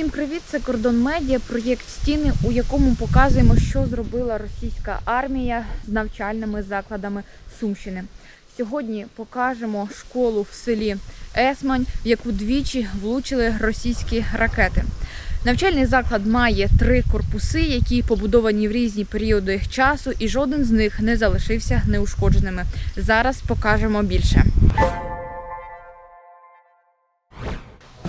Всім привіт! Це Кордон Медіа, проєкт стіни, у якому показуємо, що зробила російська армія з навчальними закладами Сумщини. Сьогодні покажемо школу в селі Есмань, в яку двічі влучили російські ракети. Навчальний заклад має три корпуси, які побудовані в різні періоди часу, і жоден з них не залишився неушкодженими. Зараз покажемо більше.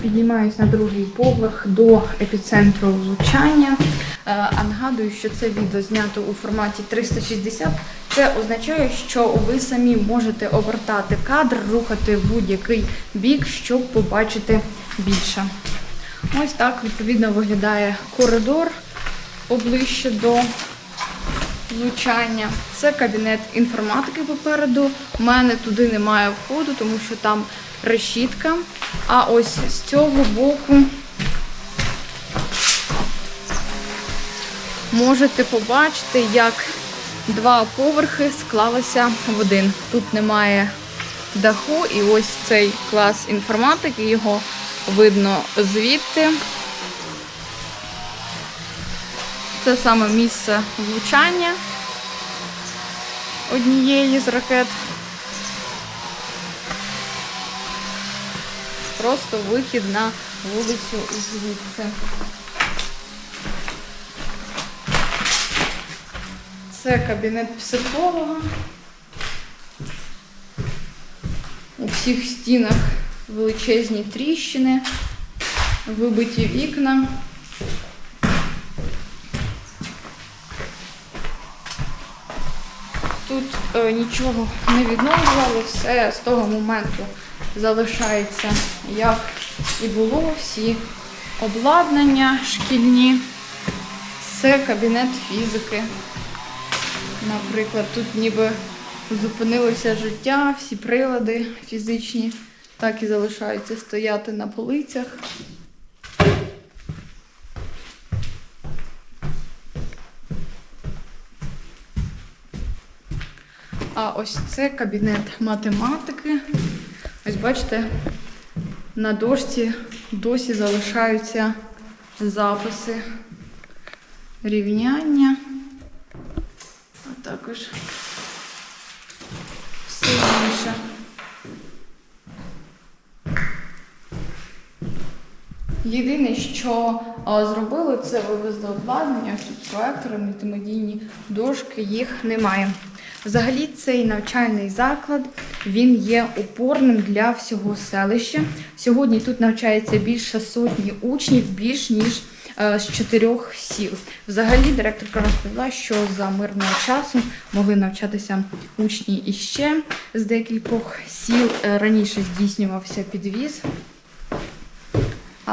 Піднімаюсь на другий поверх до епіцентру влучання. Е, А нагадую, що це відео знято у форматі 360. Це означає, що ви самі можете обертати кадр, рухати в будь-який бік, щоб побачити більше. Ось так відповідно виглядає коридор поближче до влучання. Це кабінет інформатики попереду. У мене туди немає входу, тому що там решітка. А ось з цього боку можете побачити, як два поверхи склалися в один. Тут немає даху, і ось цей клас інформатики, його видно звідти. Це саме місце влучання однієї з ракет. Просто вихід на вулицю звідси. Це кабінет психолога. У всіх стінах величезні тріщини, вибиті вікна. Тут е, нічого не відновлювали, все з того моменту залишається, як і було, всі обладнання шкільні. Це кабінет фізики. Наприклад, тут ніби зупинилося життя, всі прилади фізичні так і залишаються стояти на полицях. А ось це кабінет математики. Ось бачите, на дошці досі залишаються записи рівняння, а також все інше. Єдине, що зробили, це вивезли обладнання, тут проектори, мультимедійні дошки, їх немає. Взагалі, цей навчальний заклад він є опорним для всього селища. Сьогодні тут навчається більше сотні учнів, більш ніж е, з чотирьох сіл. Взагалі, директорка розповіла, що за мирного часу могли навчатися учні іще з декількох сіл. Е, Раніше здійснювався підвіз.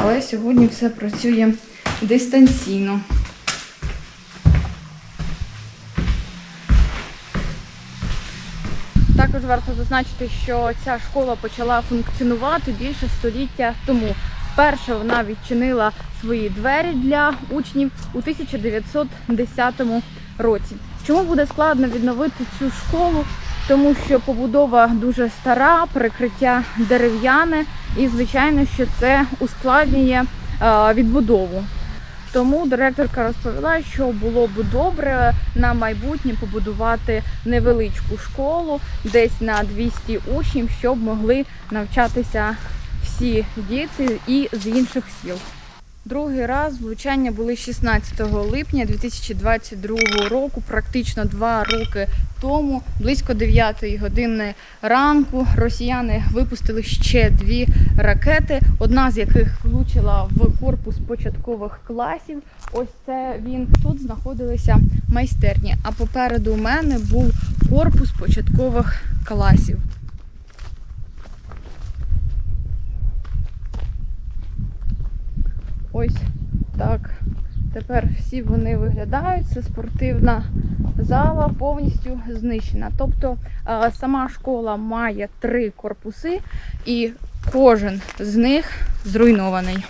Але сьогодні все працює дистанційно. Також варто зазначити, що ця школа почала функціонувати більше століття тому. Вперше вона відчинила свої двері для учнів у 1910 році. Чому буде складно відновити цю школу? Тому що побудова дуже стара, перекриття дерев'яне, і звичайно, що це ускладнює е, відбудову. Тому директорка розповіла, що було б добре на майбутнє побудувати невеличку школу десь на 200 учнів, щоб могли навчатися всі діти і з інших сіл. Другий раз влучання були 16 липня 2022 року, практично два роки тому, близько 9 години ранку, росіяни випустили ще дві ракети, одна з яких влучила в корпус початкових класів. Ось це він тут знаходилися майстерні. А попереду мене був корпус початкових класів. Ось так. Тепер всі вони виглядають. Це спортивна зала повністю знищена. Тобто е, сама школа має три корпуси, і кожен з них зруйнований.